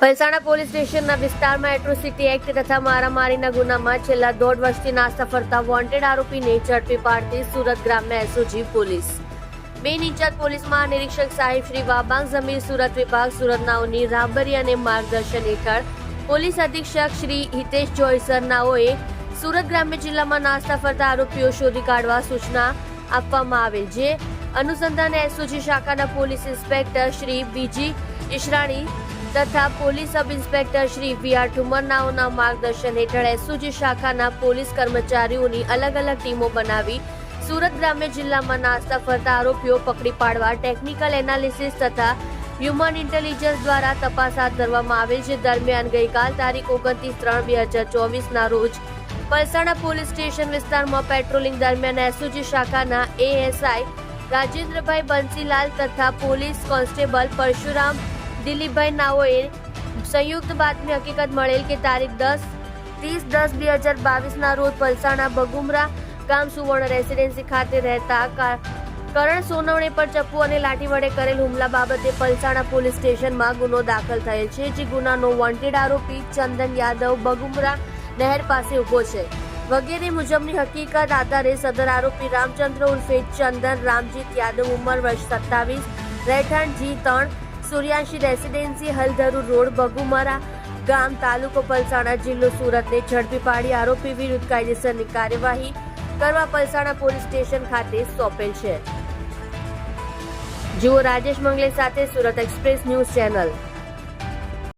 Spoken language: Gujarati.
પલસાણા પોલીસ સ્ટેશનના વિસ્તારમાં એટ્રોસિટી એક્ટ તથા મારામારીના ગુનામાં છેલ્લા દોઢ વર્ષથી નાસ્તા ફરતા વોન્ટેડ આરોપીને ઝડપી પાડતી સુરત ગ્રામ્ય એસઓજી પોલીસ. બે ઇન્ચાર્જ પોલીસ મહાનિરીક્ષક સાહેબ શ્રી વાબાંગ જમીર સુરત વિભાગ સુરત નાઓની રાહબરી અને માર્ગદર્શન હેઠળ પોલીસ અધિક્ષક શ્રી હિતેશ જોયસર નાઓએ સુરત ગ્રામ્ય જિલ્લામાં નાસ્તા ફરતા આરોપીઓ શોધી કાઢવા સૂચના આપવામાં આવેલ જે અનુસંધાને એસઓજી શાખાના પોલીસ ઇન્સ્પેક્ટર શ્રી બીજી ઈશરાણી તથા police sub inspector Shri V R ઠુમરનાઓના માર્ગદર્શન હેઠળ એસઓજી શાખાના પોલીસ કર્મચારીઓની અલગ અલગ ટીમો બનાવી સુરત ગ્રામ્ય જિલ્લામાં નાસ્તા ફરતા આરોપીઓ પકડી પાડવા ટેકનિકલ એનાલિસિસ તથા હ્યુમન ઇન્ટેલિજન્સ દ્વારા તપાસ હાથ ધરવામાં આવેલ છે. દરમિયાન ગઈકાલ તારીખ ઓગણત્રીસ ત્રણ બે હજાર ચોવીસના રોજ પલસાણા પોલીસ સ્ટેશન વિસ્તારમાં પેટ્રોલિંગ દરમિયાન એસઓજી શાખાના એએસઆઈ રાજેન્દ્રભાઈ બંસીલાલ તથા પોલીસ કોન્સ્ટેબલ પરશુરામ દિલીપભાઈ નાઓએ સંયુક્ત બાતમી હકીકત મળેલ કે તારીખ દસ, ત્રીસ દસ બે હજાર બાવીસના રોજ પલસાણા બગુમરા ગામ સુવર્ણ રેસિડેન્સી ખાતે રહેતા કરણ સોનવણે પર ચપ્પુ અને લાઠી વડે કરેલ હુમલા બાબતે પલસાણા પોલીસ સ્ટેશનમાં ગુનો દાખલ થયેલ છે, જે ગુનાનો વોન્ટેડ આરોપી ચંદન યાદવ બગુમરા નહેર પાસે ઊભો છે. વગેરે મુજબની હકીકત આધારે સદર આરોપી રામચંદ્ર ઉર્ફે ચંદન, રામજીત યાદવ ઉંમર વર્ષ સત્તાવીસ, રહેઠાણ જી ત્રણ સૂર્યાંશી રેસિડેન્સી હલધરુ રોડ, બગુમરા ગામ, તાલુકો પલસાણા જિલ્લો સુરતને ઝડપી પાડી આરોપી વિરુદ્ધ કાયદેસરની કાર્યવાહી કરવા પલસાણા પોલીસ સ્ટેશન ખાતે સોંપેલ છે. જુઓ રાજેશ મંગલે સાથે સુરત એક્સપ્રેસ ન્યૂઝ ચેનલ.